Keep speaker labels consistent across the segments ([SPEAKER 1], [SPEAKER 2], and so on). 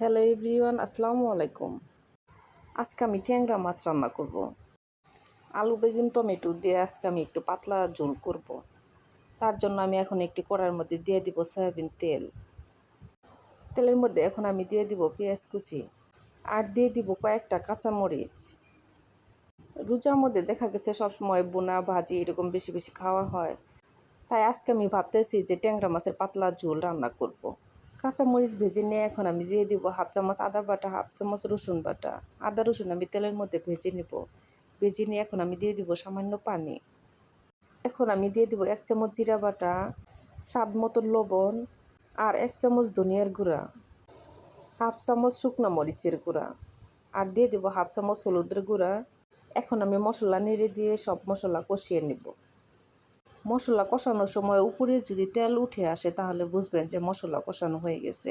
[SPEAKER 1] Hello everyone আসসালামু আলাইকুম। আজকে আমি ট্যাংরা মাছ রান্না করব। আলু, বেগুন, টমেটো দিয়ে আজকে আমি একটু পাতলা ঝোল করব। তার জন্য আমি এখন একটি কড়ার মধ্যে দিয়ে দিব সয়াবিন তেল। তেলের মধ্যে এখন আমি দিয়ে দিব পেঁয়াজ কুচি আর দিয়ে দিব কয়েকটা কাঁচামরিচ। রোজার মধ্যে দেখা গেছে সবসময় বোনা, ভাজি এরকম বেশি বেশি খাওয়া হয়। তাই আজকে আমি ভাবতেছি যে ট্যাংরা মাছের পাতলা ঝোল রান্না করব। কাঁচামরিচ ভেজে নিয়ে এখন আমি দিয়ে দিব হাফ চামচ আদা বাটা, হাফ চামচ রসুন বাটা। আদা, রসুন আমি তেলের মধ্যে ভেজে নিব। ভেজে নিয়ে এখন আমি দিয়ে দিব সামান্য পানি। এখন আমি দিয়ে দিব এক চামচ জিরা বাটা, স্বাদ মতো লবণ আর এক চামচ ধনিয়ার গুঁড়া, হাফ চামচ শুকনো মরিচের গুঁড়া আর দিয়ে দিব হাফ চামচ হলুদের গুঁড়া। এখন আমি মশলা নেড়ে দিয়ে সব মশলা কষিয়ে নেব। মশলা কষানোর সময় উপরে যদি তেল উঠে আসে, তাহলে বুঝবেন যে মশলা কষানো হয়ে গেছে।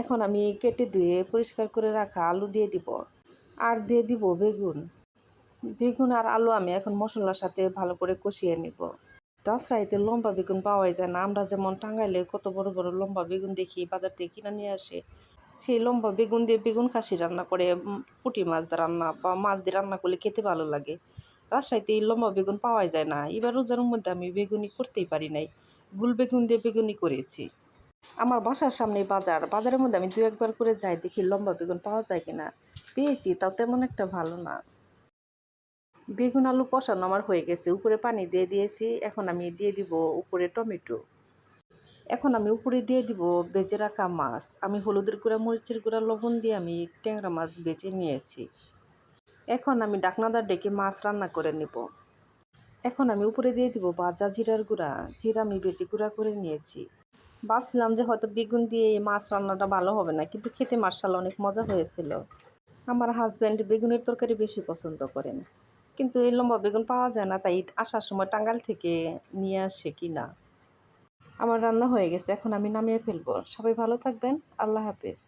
[SPEAKER 1] এখন আমি কেটে ধুয়ে পরিষ্কার করে রাখা আলু দিয়ে দিব। আর দিয়ে দিব বেগুন। বেগুন আর আলু আমি এখন মশলার সাথে ভালো করে কষিয়ে নিব। রাজশাহীতে লম্বা বেগুন পাওয়াই যায় না। আমরা যেমন টাঙ্গাইলের কত বড় বড় লম্বা বেগুন দেখি, বাজার থেকে কিনে নিয়ে আসে, সেই লম্বা বেগুন দিয়ে বেগুন খাসি রান্না করে পুঁটি মাছ দিয়ে রান্না বা মাছ দিয়ে রান্না করলে খেতে ভালো লাগে। রাজশাহীতে এই লম্বা বেগুন পাওয়াই যায় না। এবার রোজার মধ্যে আমি বেগুনি করতেই পারি নাই। গুল বেগুন দিয়ে বেগুনি করেছি। আমার বাসার সামনে বাজার। বাজারের মধ্যে আমি দু একবার করে যাই, দেখি লম্বা বেগুন পাওয়া যায় কিনা। পেয়েছি, তাও তেমন একটা ভালো না। বেগুন আলু কষানো আমার হয়ে গেছে। উপরে পানি দিয়ে দিয়েছি, এখন আমি দিয়ে দিব উপরে টমেটো। এখন আমি উপরে দিয়ে দিব বেজে রাখা মাছ। আমি হলুদের গুঁড়া, মরিচের গুঁড়া, লবণ দিয়ে আমি ট্যাংরা মাছ বেজে নিয়েছি। এখন আমি ডাকনাদার ডেকে মাছ রান্না করে নেব। এখন আমি উপরে দিয়ে দিব ভাজা জিরার গুঁড়া। জিরা আমি বেজে গুঁড়া করে নিয়েছি। ভাবছিলাম যে হয়তো বেগুন দিয়ে এই মাছ রান্নাটা ভালো হবে না, কিন্তু খেতে মার্শাল অনেক মজা হয়েছিল। আমার হাজব্যান্ড বেগুনের তরকারি বেশি পছন্দ করেন। কিন্তু এই লম্বা বেগুন পাওয়া যায় না, তাই আসার সময় টাঙ্গাল থেকে নিয়ে আসে কি না আমার রান্না হয়ে গেছে, এখন আমি নামিয়ে ফেলব। সবাই ভালো থাকবেন, আল্লাহ হাফেজ।